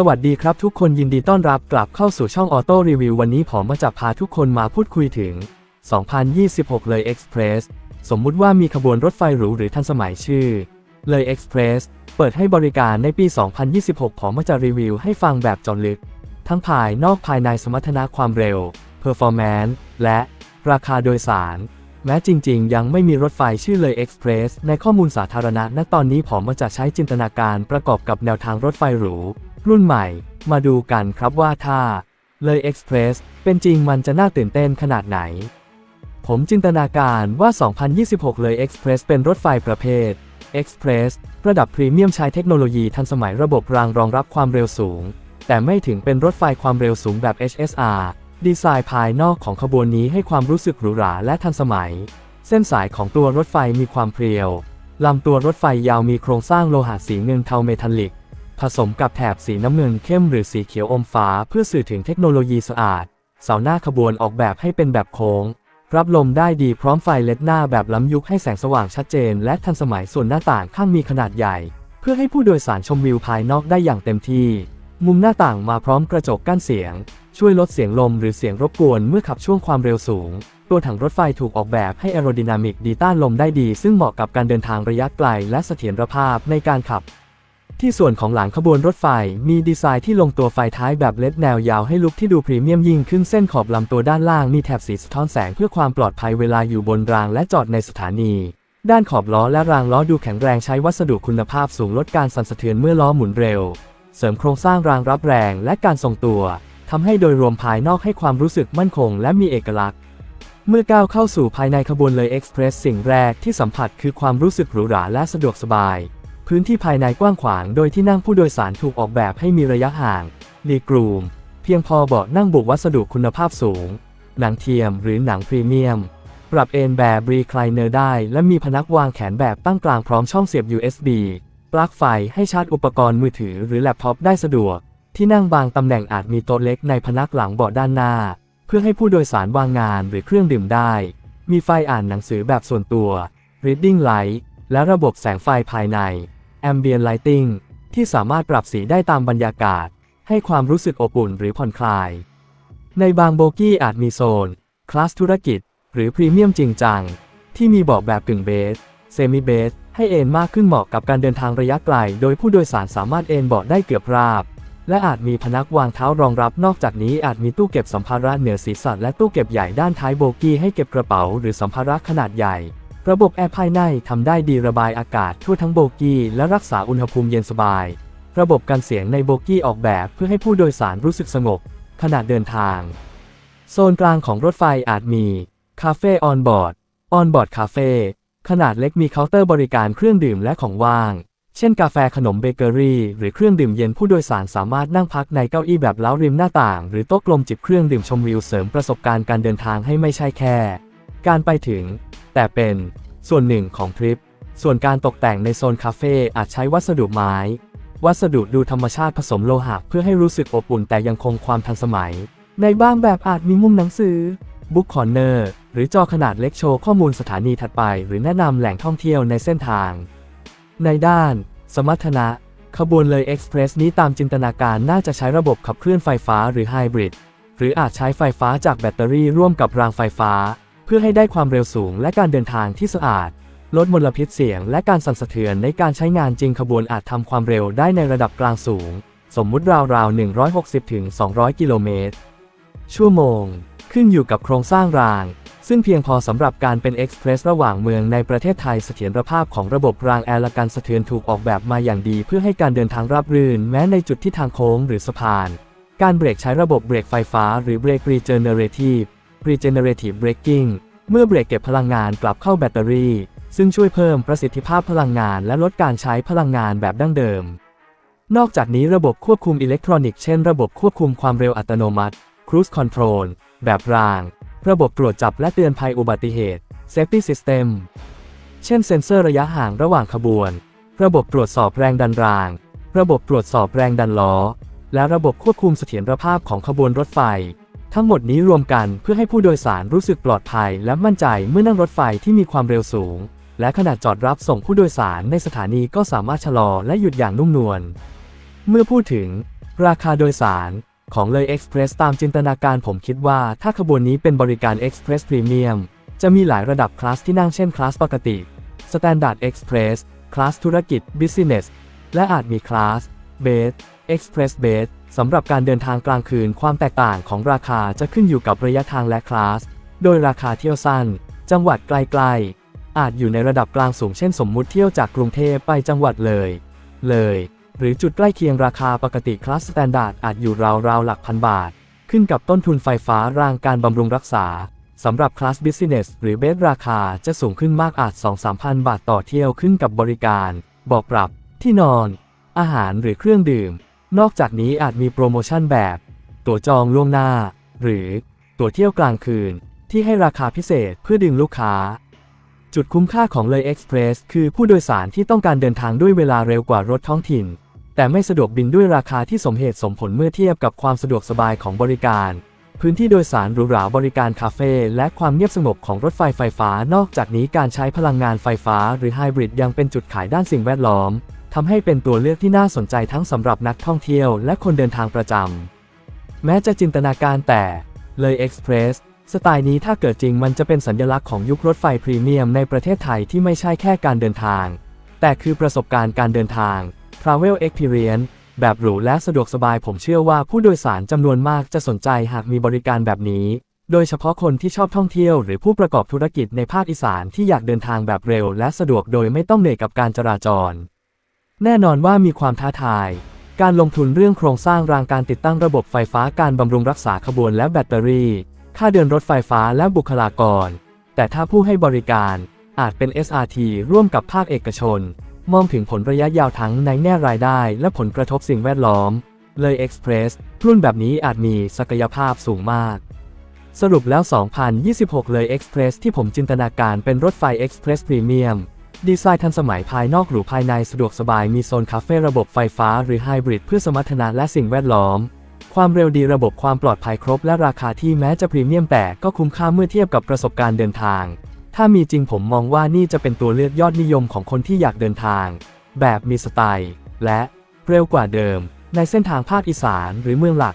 สวัสดีครับทุกคนยินดีต้อนรับกลับเข้าสู่ช่องออโต้รีวิววันนี้ผมมาจะพาทุกคนมาพูดคุยถึง 2026 เลย Express สสมมุติว่ามีขบวนรถไฟหรูหรือทันสมัยชื่อ เลย Express เปิดให้บริการในปี 2026ผมมาจะรีวิวให้ฟังแบบจาะลึก ทั้งภายนอกภายในสมรรถนะความเร็ว Performance และราคาโดยสาร แม้จริง ๆ ยังไม่มีรถไฟชื่อเลย Express ในข้อมูลสาธารณะณตอนนี้ผมมาจะใช้จินตนาการประกอบกับแนวทางรถไฟหรู รุ่นใหม่ มาดูกันครับว่าถ้า เลย Express เป็นจริงมันจะน่าตื่นเต้นขนาดไหน ผมจินตนาการว่า 2026 เลย Express เป็นรถไฟประเภท Express ระดับพรีเมียมใช้เทคโนโลยีทันสมัยระบบรางรองรับความเร็วสูง แต่ไม่ถึงเป็นรถไฟความเร็วสูงแบบ HSR ดีไซน์ภายนอกของขบวนนี้ให้ความรู้สึกหรูหราและทันสมัย เส้นสายของตัวรถไฟมีความเพรียว ลำตัวรถไฟยาวมีโครงสร้างโลหะสีเงินเทาเมทัลลิก ผสมกับแถบสีน้ำเงินเข้มหรือสีเขียวอมฟ้าเพื่อสื่อถึงเทคโนโลยีสะอาด เสาหน้าขบวนออกแบบให้เป็นแบบโค้ง รับลมได้ดีพร้อมไฟเลดหน้าแบบล้ำยุคให้แสงสว่างชัดเจน และทันสมัยส่วนหน้าต่างข้างมีขนาดใหญ่ เพื่อให้ผู้โดยสารชมวิวภายนอกได้อย่างเต็มที่ มุมหน้าต่างมาพร้อมกระจกกั้นเสียง ช่วยลดเสียงลมหรือเสียงรบกวนเมื่อขับช่วงความเร็วสูงตัวถังรถไฟถูกออกแบบให้แอโร d y นามิกดีต้านลมได้ดี ซึ่งเหมาะกับการเดินทางระยะไกลและเสถียรภาพในการขับ ที่ส่วนของหลังขบวนรถไฟ มีดีไซน์ที่ลงตัวไฟท้ายแบบเล็ดแนวยาวให้ลุกที่ดูพรีเมียมยิ่งขึ้นเส้นขอบลำตัวด้านล่างมีแถบสีสะท้อนแสงเพื่อความปลอดภัยเวลาอยู่บนรางและจอดในสถานี ด้านขอบล้อและรางล้อดูแข็งแรงใช้วัสดุคุณภาพสูงลดการสั่นสะเทือนเมื่อล้อหมุนเร็ว เสริมโครงสร้างรางรับแรงและการทรงตัวทำให้โดยรวมภายนอกให้ความรู้สึกมั่นคงและมีเอกลักษณ์เมื่อก้าวเข้าสู่ภายในขบวนเลยเอ็กซ์เพรสสิ่งแรกที่สัมผัสคือความรู้สึกหรูหราและสะดวกสบาย พื้นที่ภายในกว้างขวางโดยที่นั่งผู้โดยสารถูกออกแบบให้มีระยะห่างรีกรูม เพียงพอเบาะนั่งบุกวัสดุคุณภาพสูง หนังเทียมหรือหนังพรีเมียม ปรับเอนแบบรีคลายเนอร์ได้ และมีพนักวางแขนแบบตั้งกลางพร้อมช่องเสียบ USB ปลั๊กไฟให้ชาร์จอุปกรณ์มือถือหรือแล็ปท็อปได้สะดวก ที่นั่งบางตำแหน่งอาจมีโต๊ะเล็กในพนักหลังเบาะด้านหน้า เพื่อให้ผู้โดยสารวางงานหรือเครื่องดื่มได้ มีไฟอ่านหนังสือแบบส่วนตัว Reading Light และระบบแสงไฟภายใน Ambient Lighting ที่สามารถปรับสีได้ตามบรรยากาศ ให้ความรู้สึกอบอุ่นหรือผ่อนคลาย ในบางโบกี้อาจมีโซน คลาสธุรกิจ หรือพรีเมียมจริงจัง ที่มีเบาะแบบกึ่งเบส เซมิเบส ให้เอนมากขึ้นเหมาะกับการเดินทางระยะไกล โดยผู้โดยสารสามารถเอนเบาะได้เกือบราบ และอาจมีพนักวางเท้ารองรับ นอกจากนี้อาจมีตู้เก็บสัมภาระเหนือศีรษะและตู้เก็บใหญ่ด้านท้ายโบกี้ให้เก็บกระเป๋า หรือสัมภาระขนาดใหญ่ ระบบแอร์ภายในทำได้ดีระบายอากาศทั่วทั้งโบกี้และรักษาอุณหภูมิเย็นสบาย ระบบการเสียงในโบกี้ออกแบบเพื่อให้ผู้โดยสารรู้สึกสงบขณะเดินทาง โซนกลางของรถไฟอาจมีคาเฟ่ออนบอร์ดออนบอร์ดคาเฟ่ขนาดเล็กมีเคาน์เตอร์บริการเครื่องดื่มและของว่าง เช่นกาแฟขนมเบเกอรี่ หรือเครื่องดื่มเย็นผู้โดยสารสามารถนั่งพักในเก้าอี้แบบเล้าริมหน้าต่าง หรือโต๊ะกลมจิบเครื่องดื่มชมวิวเสริมประสบการณ์การเดินทางให้ไม่ใช่แค่ การไปถึง แต่เป็นส่วนหนึ่งของทริป ส่วนการตกแต่งในโซนคาเฟ่อาจใช้วัสดุไม้ วัสดุดูธรรมชาติผสมโลหะเพื่อให้รู้สึกอบอุ่นแต่ยังคงความทันสมัย ในบางแบบอาจมีมุมหนังสือบุ๊กคอร์เนอร์หรือจอขนาดเล็กโชว์ข้อมูลสถานีถัดไป หรือแนะนำแหล่งท่องเที่ยวในเส้นทาง ในด้าน สมรรถนะ ขบวนเลยเอ็กซ์เพรสนี้ตามจินตนาการน่าจะใช้ระบบขับเคลื่อนไฟฟ้าหรือไฮบริดหรืออาจใช้ไฟฟ้าจากแบตเตอรี่ร่วมกับรางไฟฟ้า เพื่อให้ได้ความเร็วสูงและการเดินทางที่สะอาด ลดมลพิษเสียงและการสั่นสะเทือนในการใช้งานจริงขบวนอาจทำความเร็วได้ในระดับกลางสูง สมมุติราวๆ 160-200 กิโลเมตร ชั่วโมง ขึ้นอยู่กับโครงสร้างราง ซึ่งเพียงพอสำหรับการเป็นเอ็กซ์เพรสระหว่างเมืองในประเทศไทยเสถียรภาพของระบบรางแอร์และการสะเทือนถูกออกแบบมาอย่างดี เพื่อให้การเดินทางราบรื่น แม้ในจุดที่ทางโค้งหรือสะพาน การเบรกใช้ระบบเบรกไฟฟ้า หรือเบรก regenerative regenerative braking เมื่อเบรกเก็บพลังงานกลับเข้าแบตเตอรี่ ซึ่งช่วยเพิ่มประสิทธิภาพพลังงานและลดการใช้พลังงานแบบดั้งเดิม นอกจากนี้ระบบควบคุมอิเล็กทรอนิกส์เช่นระบบควบคุมความเร็วอัตโนมัติ Cruise Control แบบราง ระบบตรวจจับและเตือนภัยอุบัติเหตุ Safety System เช่นเซ็นเซอร์ระยะห่างระหว่างขบวน ระบบตรวจสอบแรงดันราง ระบบตรวจสอบแรงดันล้อ และระบบควบคุมเสถียรภาพของขบวนรถไฟ ทั้งหมดนี้รวมกันเพื่อให้ผู้โดยสารรู้สึกปลอดภัย และมั่นใจเมื่อนั่งรถไฟที่มีความเร็วสูง และขณะจอดรับส่งผู้โดยสารในสถานีก็สามารถชะลอและหยุดอย่างนุ่มนวล เมื่อพูดถึง ราคาโดยสารของเลย Express ตามจินตนาการผมคิดว่าถ้าขบวนนี้เป็นบริการ Express Premium จะมีหลายระดับคลาสที่นั่งเช่นคลาสปกติ Standard Express คลาสธุรกิจ Business และอาจมีคลาส Base Express Base ส สำหรับการเดินทางกลางคืนความแตกต่างของราคาจะขึ้นอยู่กับระยะทางและคลาส โดยราคาเที่ยวสั้น จังหวัดไกลๆ อาจอยู่ในระดับกลางสูงเช่นสมมุติเที่ยวจากกรุงเทพไปจังหวัดเลย เลย หรือจุดใกล้เคียงราคาปกติคลาสสแตนดาร์ดอาจอยู่ราวๆหลักพันบาท ขึ้นกับต้นทุนไฟฟ้ารางการบำรุงรักษาสำหรับคลาสบิสเนสหรือเบสราคาจะสูงขึ้นมากอาจ 2-3พันบาทต่อเที่ยวขึ้นกับบริการ บอกปรับ ที่นอน อาหารหรือเครื่องดื่ม นอกจากนี้อาจมีโปรโมชั่นแบบ ตั๋วจองล่วงหน้า หรือตั๋วเที่ยวกลางคืน ที่ให้ราคาพิเศษเพื่อดึงลูกค้า จุดคุ้มค่าของเลย Express คือผู้โดยสารที่ต้องการเดินทางด้วยเวลาเร็วกว่ารถท้องถิ่น แต่ไม่สะดวกบินด้วยราคาที่สมเหตุสมผลเมื่อเทียบกับความสะดวกสบายของบริการ พื้นที่โดยสารหรูหราบริการคาเฟ่และความเงียบสงบของรถไฟไฟฟ้า นอกจากนี้การใช้พลังงานไฟฟ้า หรือไฮบริดยังเป็นจุดขายด้านสิ่งแวดล้อม ทำให้เป็นตัวเลือกที่น่าสนใจทั้งสำหรับนักท่องเที่ยวและคนเดินทางประจำ แม้จะจินตนาการแต่เลย Express สไตล์นี้ถ้าเกิดจริงมันจะเป็นสัญลักษณ์ของยุครถไฟพรีเมียมในประเทศไทยที่ไม่ใช่แค่การเดินทาง แต่คือประสบการณ์การเดินทาง Travel Experience แบบหรูและสะดวกสบายผมเชื่อว่าผู้โดยสารจำนวนมากจะสนใจหากมีบริการแบบนี้ โดยเฉพาะคนที่ชอบท่องเที่ยวหรือผู้ประกอบธุรกิจในภาคอีสานที่อยากเดินทางแบบเร็วและสะดวกโดยไม่ต้องเหนื่อยกับการจราจร แน่นอนว่ามีความท้าทาย การลงทุนเรื่องโครงสร้างรางการติดตั้งระบบไฟฟ้าการบำรุงรักษาขบวนและแบตเตอรี่ ค่าเดินรถไฟฟ้าและบุคลากร แต่ถ้าผู้ให้บริการอาจเป็น SRT ร่วมกับภาคเอกชน มองถึงผลระยะยาวทั้งในแง่รายได้และผลกระทบสิ่งแวดล้อม เลย Express รุ่นแบบนี้อาจมีศักยภาพสูงมาก สรุปแล้ว 2026 เลย Express ที่ผมจินตนาการเป็นรถไฟ Express Premium ดีไซน์ทันสมัยภายนอกหรูภายในสะดวกสบายมีโซนคาเฟ่ระบบไฟฟ้าหรือไฮบริดเพื่อสมรรถนะและสิ่งแวดล้อม ความเร็วดีระบบความปลอดภัยครบและราคาที่แม้จะพรีเมียมแต่ก็คุ้มค่าเมื่อเทียบกับประสบการณ์เดินทาง ถ้ามีจริงผมมองว่านี่จะเป็นตัวเลือกยอดนิยมของคนที่อยากเดินทาง แบบมีสไตล์ และเร็วกว่าเดิม ในเส้นทางภาคอีสานหรือเมืองหลัก